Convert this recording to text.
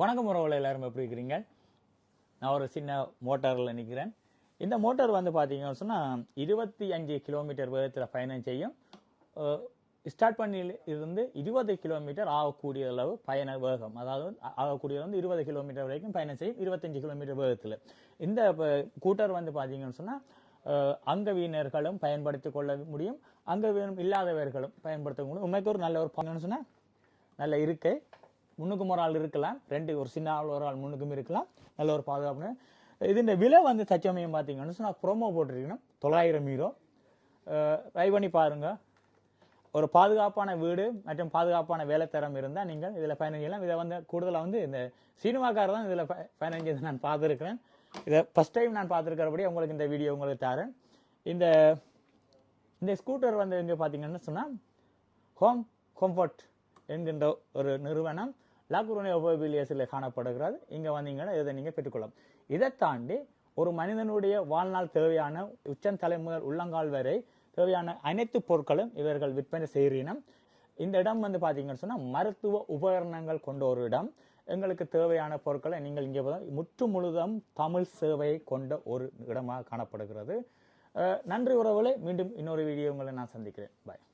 வணக்கம் உறவுல எல்லாரும் எப்படி இருக்கிறீங்க? நான் ஒரு சின்ன மோட்டாரில் நிற்கிறேன் இந்த மோட்டார் வந்து பார்த்தீங்கன்னு சொன்னால் இருபத்தி அஞ்சு கிலோமீட்டர் வேகத்தில் பயணம் செய்யும். ஸ்டார்ட் பண்ணியில் இருந்து இருபது கிலோமீட்டர் ஆகக்கூடிய அளவு பயண வேகம். அதாவது ஆகக்கூடிய வந்து இருபது கிலோமீட்டர் வரைக்கும் பயணம் செய்யும் இருபத்தஞ்சு கிலோமீட்டர் வேகத்தில். இந்த கூட்டர் வந்து பார்த்தீங்கன்னு சொன்னால் அங்கவீனர்களும் பயன்படுத்தி கொள்ள முடியும். அங்கவீனம் இல்லாதவர்களும் பயன்படுத்த முடியும். உண்மைக்கு ஒரு நல்ல ஒரு பங்குன்னு சொன்னால் நல்ல இருக்கை. முன்னுக்கும் ஒரு ஆள் இருக்கலாம் ரெண்டு ஒரு சின்ன ஆள் ஒரு ஆள் முன்னுக்கும் இருக்கலாம் நல்ல ஒரு பாதுகாப்பு இதுஇந்த விலை வந்து தச்சமயம் பார்த்தீங்கன்னு சொன்னால் ப்ரோமோ போட்டிருக்கணும் தொள்ளாயிரம் மீரோ ட்ரை பண்ணி பாருங்கள் ஒரு பாதுகாப்பான வீடு மற்றும் பாதுகாப்பான வேலைத்தரம் இருந்தால் நீங்கள் இதில் பயணம் செய்யலாம். இதை வந்து கூடுதலாக வந்து இந்த சினிமாக்கார் தான் இதில் பயணம் செய்து நான் பார்த்துருக்கிறேன். இதை ஃபஸ்ட் டைம் நான் பார்த்துருக்கிறபடி உங்களுக்கு இந்த வீடியோ உங்களுக்கு தரேன். இந்த இந்த ஸ்கூட்டர் வந்து எங்கே பார்த்தீங்கன்னு சொன்னால் ஹோம் கம்ஃபர்ட் என்கின்ற ஒரு நிறுவனம். லாக்குரோனே ஒபோபிலியஸில் காணப்படுகிறது. இங்கே வந்தீங்கன்னா இதை நீங்கள் பெற்றுக்கொள்ளலாம். இதை தாண்டி ஒரு மனிதனுடைய வாழ்நாள் தேவையான உச்சந்தலை முதல் உள்ளங்கால் வரை தேவையான அனைத்து பொருட்களும் இவர்கள் விற்பனை செய்கிறீனம் இந்த இடம் வந்து பார்த்தீங்கன்னு சொன்னால் மருத்துவ உபகரணங்கள் கொண்ட ஒரு இடம். எங்களுக்கு தேவையான பொருட்களை நீங்கள் இங்கே முற்று முழுதும் தமிழ் சேவையை கொண்ட ஒரு இடமாக காணப்படுகிறது. நன்றி உறவுகளை. மீண்டும் இன்னொரு வீடியோ உங்களை நான் சந்திக்கிறேன். பாய்